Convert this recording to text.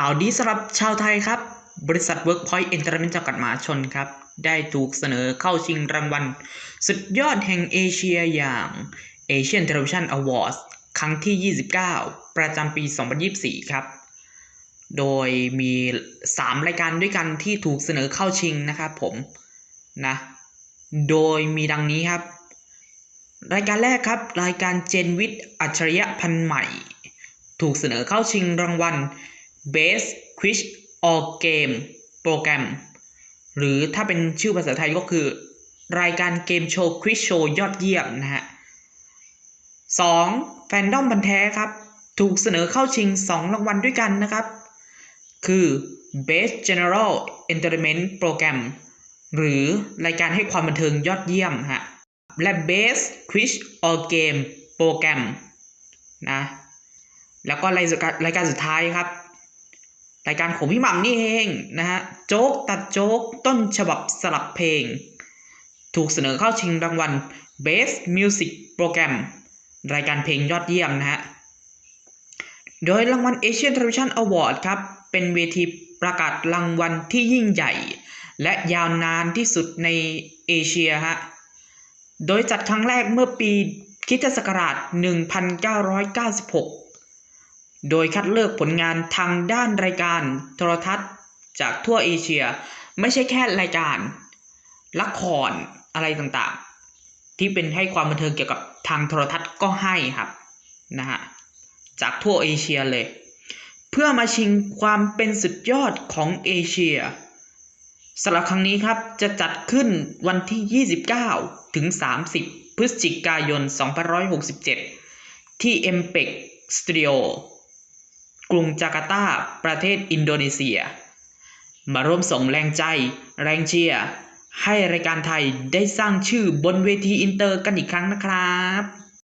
ข่าวดีสำหรับชาวไทยครับ บริษัท Workpoint Entertainment จำกัดมหาชนครับ ได้ถูกเสนอเข้าชิงรางวัล สุดยอดแห่งเอเชียอย่าง Asian Television Awards ครั้งที่ 29 ประจำปี 2024 ครับ โดยมี 3 รายการด้วยกันที่ถูกเสนอเข้าชิงนะครับผมนะ โดยมีดังนี้ครับ รายการแรกครับ รายการเจนวิทย์อัจฉริยะพันธ์ใหม่ ถูกเสนอเข้าชิงรางวัล Best Quiz or Game Program หรือถ้าเป็นชื่อภาษาไทยก็คือ รายการเกมโชว์ควิ z โชว์ยอดเยี่ยมนะฮะ 2. แฟนดอมบันแท้ครับ ถูกเสนอเข้าชิง 2 รางวัลด้วยกันนะครับ คือ Best General Entertainment Program หรือรายการให้ความบันเทิงยอดเยี่ยมฮะ และ Best Quiz or Game Program นะ แล้วก็รายการรายการสุดท้ายครับ รายการของพี่หม่ำนี่เองนะฮะ โจ๊กตัดโจ๊กต้นฉบับสลับเพลง ถูกเสนอเข้าชิงรางวัล Best Music Program รายการเพลงยอดเยี่ยมนะฮะ โดยรางวัล Asian Television Award ครับ เป็นเวทีประกาศรางวัลที่ยิ่งใหญ่ และยาวนานที่สุดในเอเชียฮะ โดยจัดครั้งแรกเมื่อปีคริสตศักราช 1996 โดยคัดเลือกผลงานทางด้านรายการโทรทัศน์จากทั่วเอเชีย ไม่ใช่แค่รายการละครอะไรต่างๆ ที่เป็นให้ความบันเทิงเกี่ยวกับทางโทรทัศน์ก็ให้ครับนะฮะจากทั่วเอเชียเลย เพื่อมาชิงความเป็นสุดยอดของเอเชียสำหรับครั้งนี้ครับจะจัดขึ้นวันที่ 29 ถึง 30 พฤศจิกายน 2567 ที่ m p e c Studio กรุงจาการ์ตา ประเทศอินโดนีเซีย มาร่วมส่งแรงใจ แรงเชียร์ให้รายการไทยได้สร้างชื่อบนเวทีอินเตอร์กันอีกครั้งนะครับ